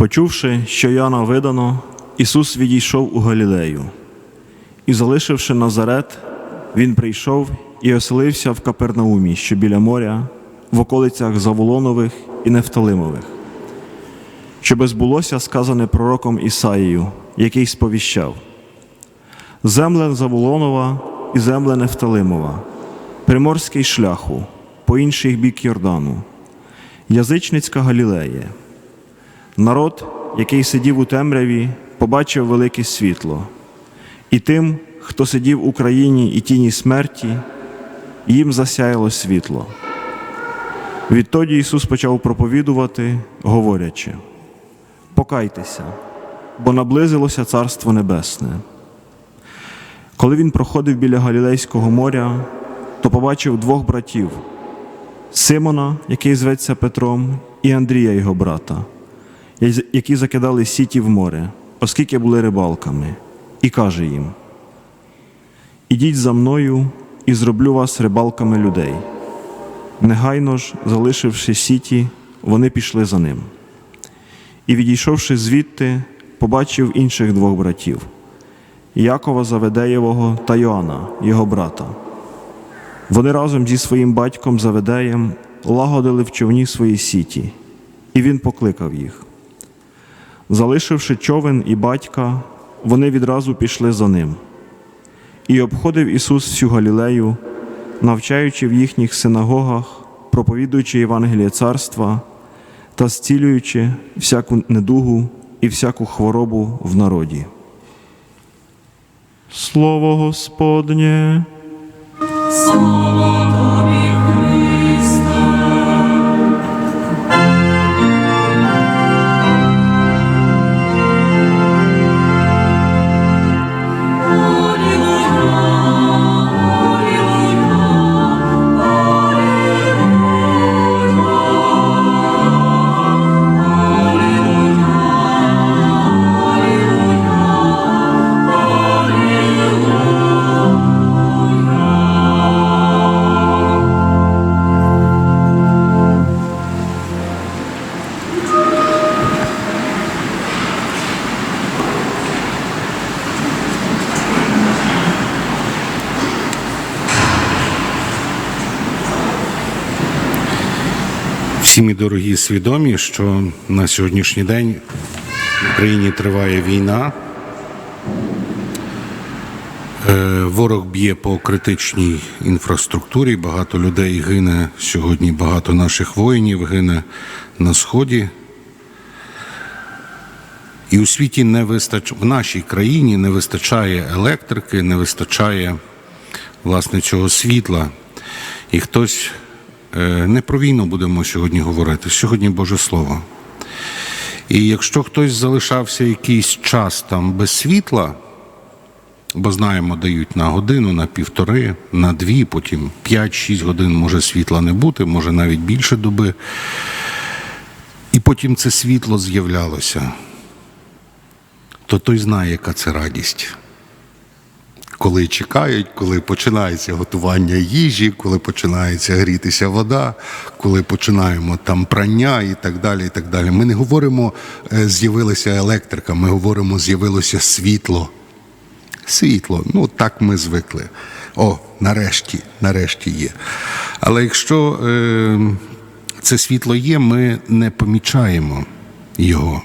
Почувши, що Яна видано, Ісус відійшов у Галілею. І, залишивши Назарет, Він прийшов і оселився в Капернаумі, що біля моря, в околицях Заволонових і Нефталимових, щоби збулося сказане пророком Ісаїю, який сповіщав: Земля Заволонова і земля Нефталимова, приморський шляху, по інший бік Йордану, язичницька Галілея. Народ, який сидів у темряві, побачив велике світло, і тим, хто сидів у країні і тіні смерті, їм засяяло світло. Відтоді Ісус почав проповідувати, говорячи: Покайтеся, бо наблизилося Царство Небесне. Коли він проходив біля Галілейського моря, то побачив двох братів Симона, який зветься Петром, і Андрія, його брата, які закидали сіті в море, оскільки були рибалками, і каже їм: Ідіть за мною і зроблю вас рибалками людей. Негайно ж, залишивши сіті, вони пішли за ним. І, відійшовши звідти, побачив інших двох братів Якова Заведеєвого та Йоанна, його брата. Вони разом зі своїм батьком Заведеєм лагодили в човні свої сіті, і він покликав їх. Залишивши човен і батька, вони відразу пішли за ним. І обходив Ісус всю Галілею, навчаючи в їхніх синагогах, проповідуючи Євангеліє царства та зцілюючи всяку недугу і всяку хворобу в народі. Слово Господнє. Всі ми дорогі свідомі, що на сьогоднішній день в Україні триває війна. Е, Ворог б'є по критичній інфраструктурі. Багато людей гине сьогодні. Багато наших воїнів гине на сході. І у світі не вистач... в нашій країні не вистачає електрики, не вистачає власне цього світла. І хтось не про війну будемо сьогодні говорити, сьогодні Боже Слово. І якщо хтось залишався якийсь час там без світла, бо знаємо, дають на годину, на півтори, на дві, потім 5-6 годин може світла не бути, може навіть більше доби. І потім це світло з'являлося, то той знає, яка це радість коли чекають, коли починається готування їжі, коли починається грітися вода, коли починаємо там прання і так далі. і так далі. Ми не говоримо, е, з'явилася електрика, ми говоримо, з'явилося світло. Світло, ну так ми звикли. О, нарешті, нарешті є. Але якщо е, це світло є, ми не помічаємо його.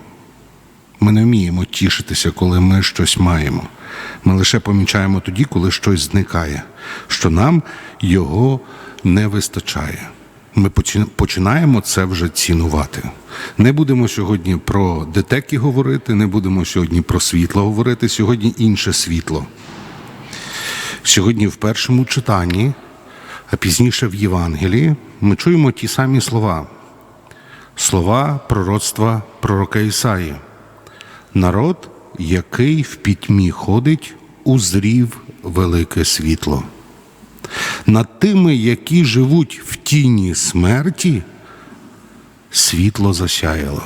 Ми не вміємо тішитися, коли ми щось маємо. Ми лише помічаємо тоді, коли щось зникає, що нам його не вистачає. Ми починаємо це вже цінувати. Не будемо сьогодні про детеки говорити, не будемо сьогодні про світло говорити, сьогодні інше світло. Сьогодні в першому читанні, а пізніше в Євангелії, ми чуємо ті самі слова. Слова пророцтва пророка Ісаї. Народ який в пітьмі ходить, узрів велике світло. Над тими, які живуть в тіні смерті, світло засяяло.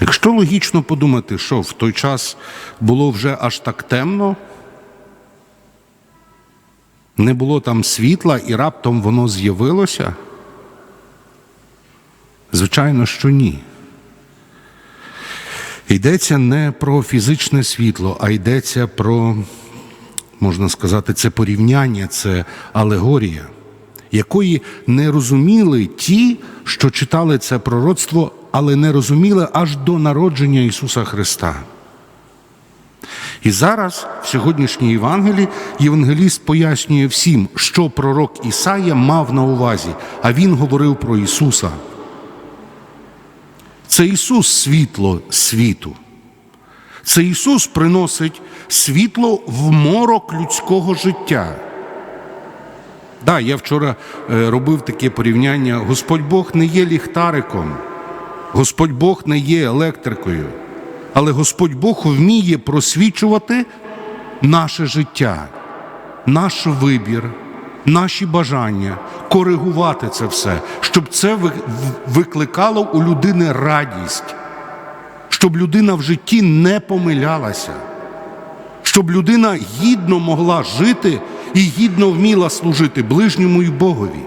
Якщо логічно подумати, що в той час було вже аж так темно, не було там світла і раптом воно з'явилося, звичайно, що ні. Йдеться не про фізичне світло, а йдеться про, можна сказати, це порівняння, це алегорія, якої не розуміли ті, що читали це пророцтво, але не розуміли аж до народження Ісуса Христа. І зараз в сьогоднішній Євангелії євангеліст пояснює всім, що пророк Ісая мав на увазі, а він говорив про Ісуса. Це Ісус світло світу. Це Ісус приносить світло в морок людського життя. Да, я вчора е, робив таке порівняння. Господь Бог не є ліхтариком, Господь Бог не є електрикою, але Господь Бог вміє просвічувати наше життя, наш вибір, наші бажання, коригувати це все, щоб це викликало у людини радість, щоб людина в житті не помилялася, щоб людина гідно могла жити і гідно вміла служити ближньому і Богові.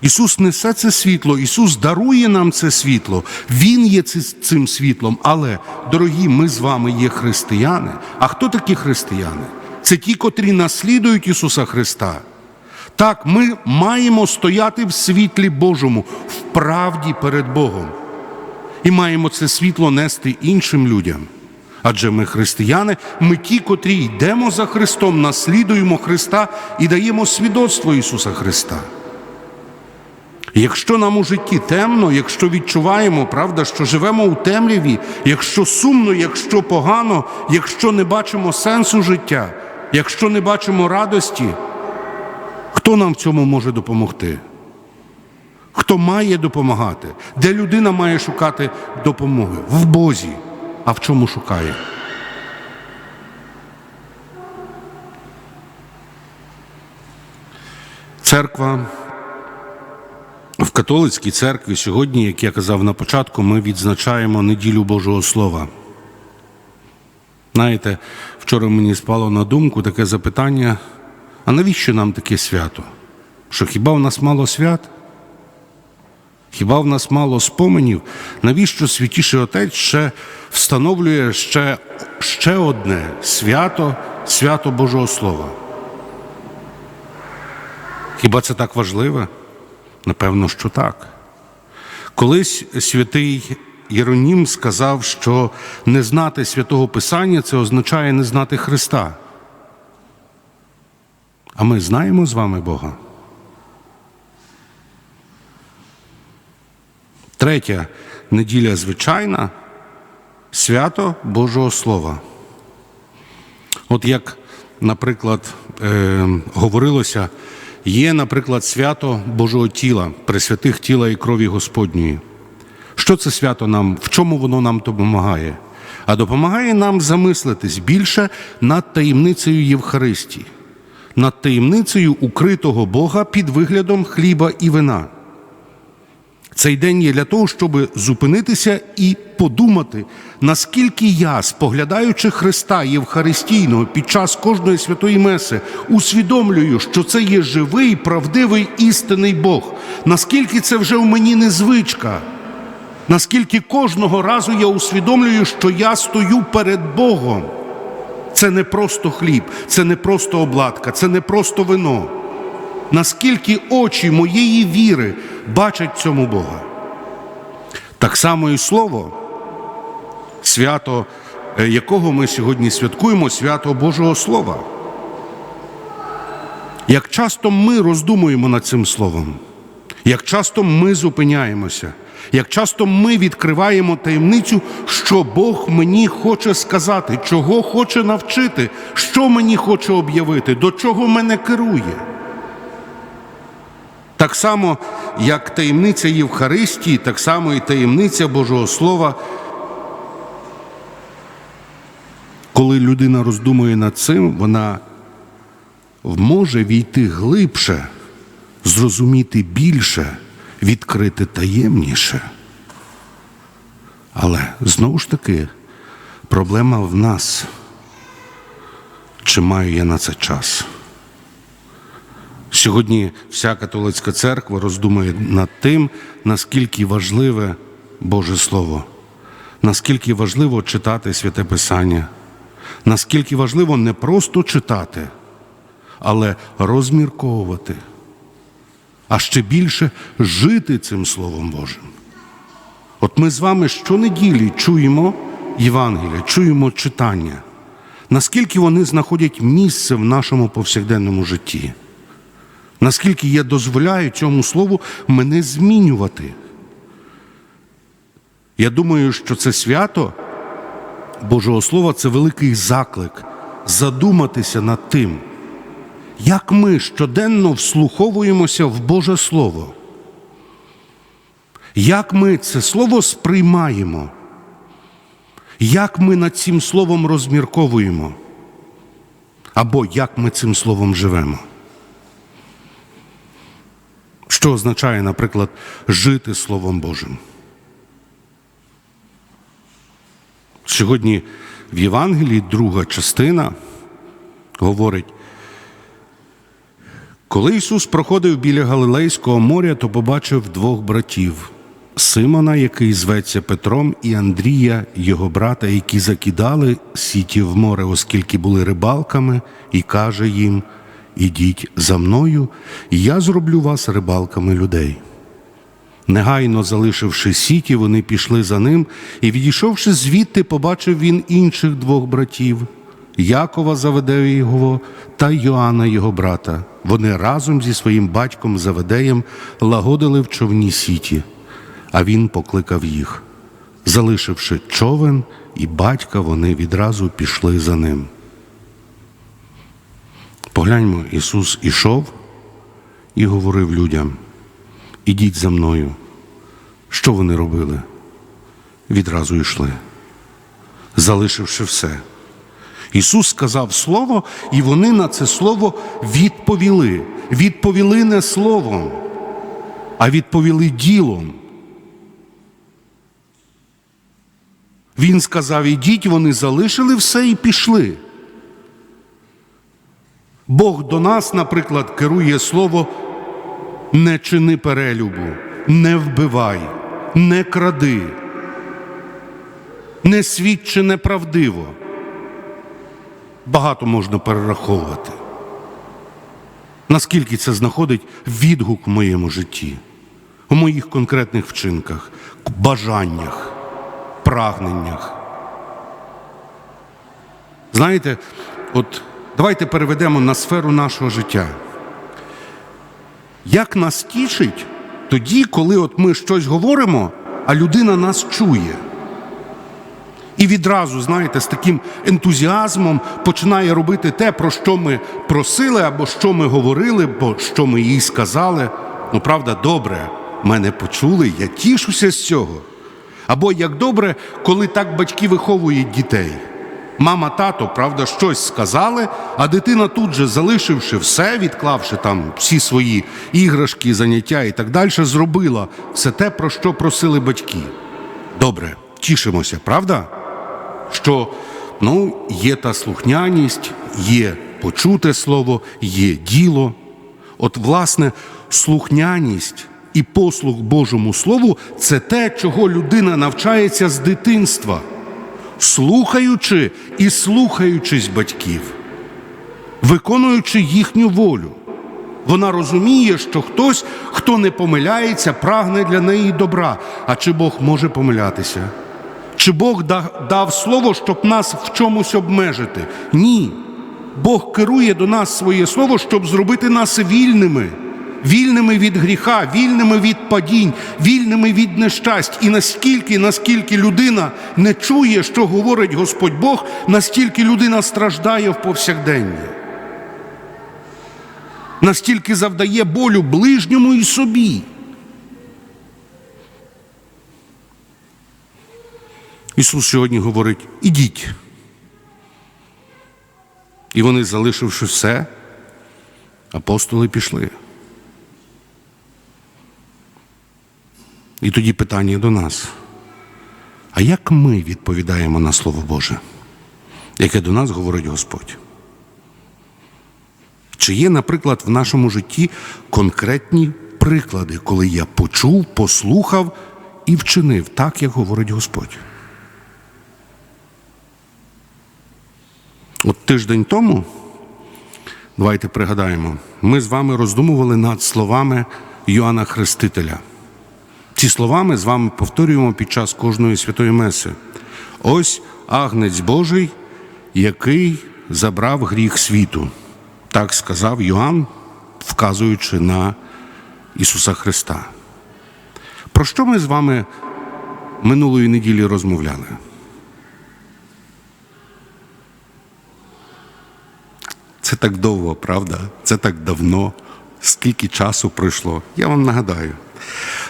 Ісус несе це світло, Ісус дарує нам це світло, Він є цим світлом. Але, дорогі, ми з вами є християни. А хто такі християни? Це ті, котрі наслідують Ісуса Христа. Так, ми маємо стояти в світлі Божому, в правді перед Богом. І маємо це світло нести іншим людям. Адже ми християни, ми ті, котрі йдемо за Христом, наслідуємо Христа і даємо свідоцтво Ісуса Христа. Якщо нам у житті темно, якщо відчуваємо, правда, що живемо у темряві, якщо сумно, якщо погано, якщо не бачимо сенсу життя, якщо не бачимо радості, хто нам в цьому може допомогти? Хто має допомагати? Де людина має шукати допомоги? В Бозі. А в чому шукає? Церква в католицькій церкві сьогодні, як я казав на початку, ми відзначаємо неділю Божого Слова. Знаєте, вчора мені спало на думку таке запитання: а навіщо нам таке свято? Що хіба в нас мало свят? Хіба в нас мало споменів? Навіщо святіший Отець ще встановлює ще, ще одне свято, свято Божого Слова? Хіба це так важливе? Напевно, що так. Колись святий Єронім сказав, що не знати святого Писання це означає не знати Христа. А ми знаємо з вами Бога. Третя неділя звичайна свято Божого Слова. От як, наприклад, е, говорилося, є, наприклад, свято Божого тіла, пресвятих тіла і крові Господньої. Що це свято нам, в чому воно нам допомагає? А допомагає нам замислитись більше над таємницею Євхаристії, над таємницею укритого Бога під виглядом хліба і вина. Цей день є для того, щоб зупинитися і подумати, наскільки я, споглядаючи Христа Євхаристійного під час кожної святої меси, усвідомлюю, що це є живий, правдивий, істинний Бог. Наскільки це вже в мені не звичка, наскільки кожного разу я усвідомлюю, що я стою перед Богом. Це не просто хліб, це не просто обладка, це не просто вино наскільки очі моєї віри бачать цьому Бога. Так само і слово, свято, е, якого ми сьогодні святкуємо, свято Божого Слова. Як часто ми роздумуємо над цим словом, як часто ми зупиняємося, як часто ми відкриваємо таємницю, що Бог мені хоче сказати, чого хоче навчити, що мені хоче об'явити, до чого мене керує. Так само, як таємниця Євхаристії, так само і таємниця Божого Слова. Коли людина роздумує над цим, вона може війти глибше, зрозуміти більше, відкрити таємніше. Але знову ж таки, проблема в нас. Чи маю я на це час? Сьогодні вся католицька церква роздумує над тим, наскільки важливе Боже Слово, наскільки важливо читати святе Писання, наскільки важливо не просто читати, але розмірковувати, а ще більше жити цим Словом Божим. От ми з вами щонеділі чуємо Євангелія, чуємо читання, наскільки вони знаходять місце в нашому повсякденному житті, наскільки я дозволяю цьому слову мене змінювати. Я думаю, що це свято Божого Слова це великий заклик задуматися над тим, як ми щоденно вслуховуємося в Боже Слово. Як ми це слово сприймаємо? Як ми над цим словом розмірковуємо? Або як ми цим словом живемо? Що означає, наприклад, жити Словом Божим? Сьогодні в Євангелії друга частина говорить, коли Ісус проходив біля Галилейського моря, то побачив двох братів Симона, який зветься Петром, і Андрія, його брата, які закидали сіті в море, оскільки були рибалками, і каже їм: Ідіть за мною, і я зроблю вас рибалками людей. Негайно залишивши сіті, вони пішли за ним, і, відійшовши звідти, побачив він інших двох братів Якова Заведеєвого та Йоанна його брата. Вони разом зі своїм батьком Заведеєм лагодили в човні сіті, а він покликав їх. Залишивши човен і батька, вони відразу пішли за ним. Погляньмо, Ісус ішов і говорив людям: Ідіть за мною. Що вони робили? Відразу йшли, залишивши все. Ісус сказав Слово, і вони на це Слово відповіли. Відповіли не словом, а відповіли ділом. Він сказав: ідіть, вони залишили все і пішли. Бог до нас, наприклад, керує слово не чини перелюбу, не вбивай, не кради, не свідчи неправдиво. Багато можна перераховувати. Наскільки це знаходить відгук в моєму житті, у моїх конкретних вчинках, бажаннях, прагненнях. Знаєте, от давайте переведемо на сферу нашого життя. Як нас тішить тоді, коли от ми щось говоримо, а людина нас чує. І відразу, знаєте, з таким ентузіазмом починає робити те, про що ми просили, або що ми говорили, бо що ми їй сказали. Ну, правда, добре, мене почули, я тішуся з цього. Або як добре, коли так батьки виховують дітей. Мама, тато, правда, щось сказали, а дитина тут же, залишивши все, відклавши там всі свої іграшки, заняття і так далі, зробила все те, про що просили батьки. Добре, тішимося, правда? Що ну, є та слухняність, є почуте слово, є діло. От, власне, слухняність і послух Божому Слову це те, чого людина навчається з дитинства, слухаючи і слухаючись батьків, виконуючи їхню волю. Вона розуміє, що хтось, хто не помиляється, прагне для неї добра. А чи Бог може помилятися? Чи Бог дав слово, щоб нас в чомусь обмежити? Ні. Бог керує до нас своє слово, щоб зробити нас вільними, вільними від гріха, вільними від падінь, вільними від нещасть. І наскільки, наскільки людина не чує, що говорить Господь Бог, настільки людина страждає в повсякденні. Настільки завдає болю ближньому і собі. Ісус сьогодні говорить: ідіть. І вони, залишивши все, апостоли пішли. І тоді питання до нас. А як ми відповідаємо на Слово Боже, яке до нас говорить Господь? Чи є, наприклад, в нашому житті конкретні приклади, коли я почув, послухав і вчинив так, як говорить Господь. От тиждень тому, давайте пригадаємо, ми з вами роздумували над словами Йоанна Хрестителя. Ці слова ми з вами повторюємо під час кожної святої меси. Ось агнець Божий, який забрав гріх світу. Так сказав Йоанн, вказуючи на Ісуса Христа. Про що ми з вами минулої неділі розмовляли? Це так довго, правда? Це так давно. Скільки часу пройшло? Я вам нагадаю.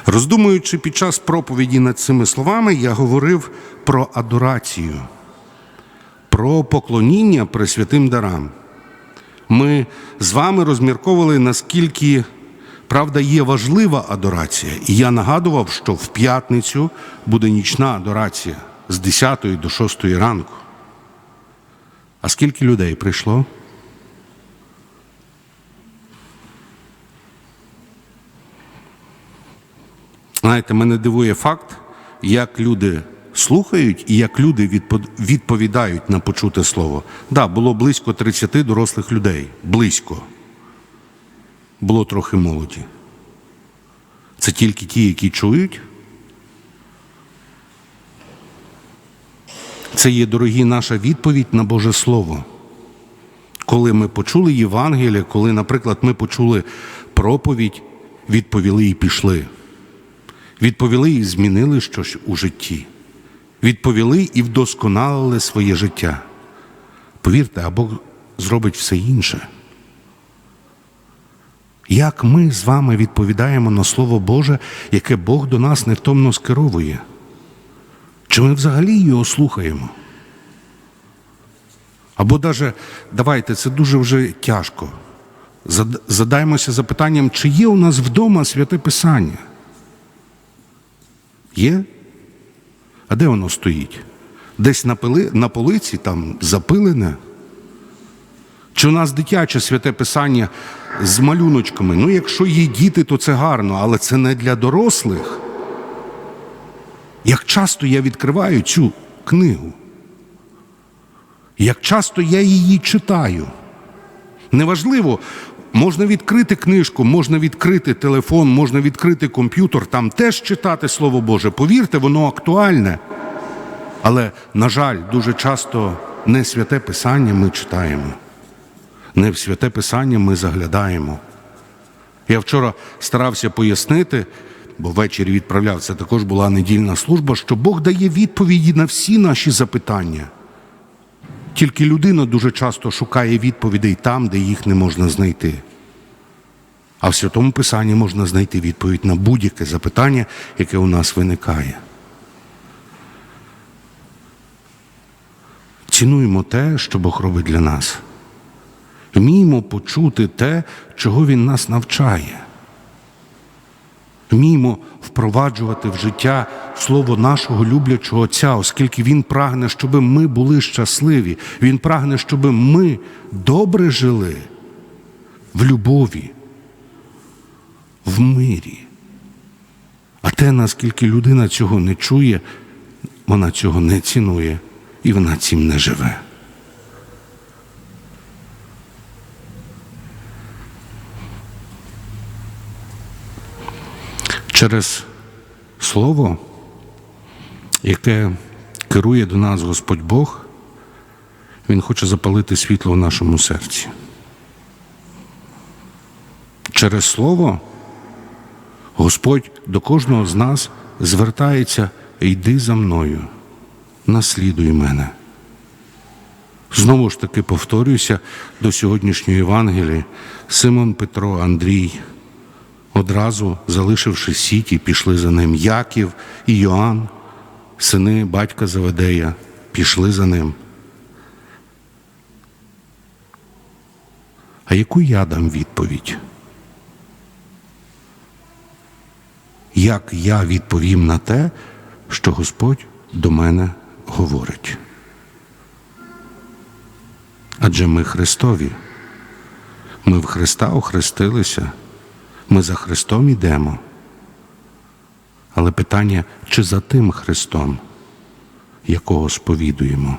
Роздумуючи під час проповіді над цими словами, я говорив про адорацію, про поклоніння пресвятим дарам. Ми з вами розмірковували, наскільки правда є важлива адорація. І я нагадував, що в п'ятницю буде нічна адорація з 10 до 6 ранку. А скільки людей прийшло? Знаєте, мене дивує факт, як люди слухають і як люди відповідають на почуте слово. Так, да, було близько 30 дорослих людей. Близько. Було трохи молоді. Це тільки ті, які чують. Це є, дорогі, наша відповідь на Боже Слово. Коли ми почули Євангелія, коли, наприклад, ми почули проповідь, відповіли і пішли. Відповіли і змінили щось у житті. Відповіли і вдосконалили своє життя. Повірте, а Бог зробить все інше. Як ми з вами відповідаємо на Слово Боже, яке Бог до нас невтомно скеровує? Чи ми взагалі його слухаємо? Або даже, давайте, це дуже вже тяжко. Зад- Задаймося запитанням, чи є у нас вдома святе Писання? Є? А де воно стоїть? Десь на, пили, на полиці, там запилене? Чи у нас дитяче святе писання з малюночками? Ну, якщо є діти, то це гарно, але це не для дорослих. Як часто я відкриваю цю книгу? Як часто я її читаю? Неважливо, можна відкрити книжку, можна відкрити телефон, можна відкрити комп'ютер, там теж читати Слово Боже. Повірте, воно актуальне. Але, на жаль, дуже часто не святе Писання ми читаємо, не в святе Писання ми заглядаємо. Я вчора старався пояснити, бо ввечері відправляв, це також була недільна служба, що Бог дає відповіді на всі наші запитання. Тільки людина дуже часто шукає відповідей там, де їх не можна знайти. А в Святому Писанні можна знайти відповідь на будь-яке запитання, яке у нас виникає. Цінуємо те, що Бог робить для нас. Вміємо почути те, чого Він нас навчає. Вміємо впроваджувати в життя слово нашого люблячого Отця, оскільки Він прагне, щоб ми були щасливі. Він прагне, щоб ми добре жили в любові, в мирі. А те, наскільки людина цього не чує, вона цього не цінує і вона цим не живе. Через Слово, яке керує до нас Господь Бог, Він хоче запалити світло в нашому серці. Через Слово Господь до кожного з нас звертається йди за мною, наслідуй мене. Знову ж таки повторююся до сьогоднішньої Євангелії Симон Петро, Андрій, одразу залишивши сіті, пішли за ним Яків і Йоанн, сини батька Заведея, пішли за ним. А яку я дам відповідь? Як я відповім на те, що Господь до мене говорить? Адже ми Христові. Ми в Христа охрестилися, ми за Христом йдемо. Але питання, чи за тим Христом, якого сповідуємо?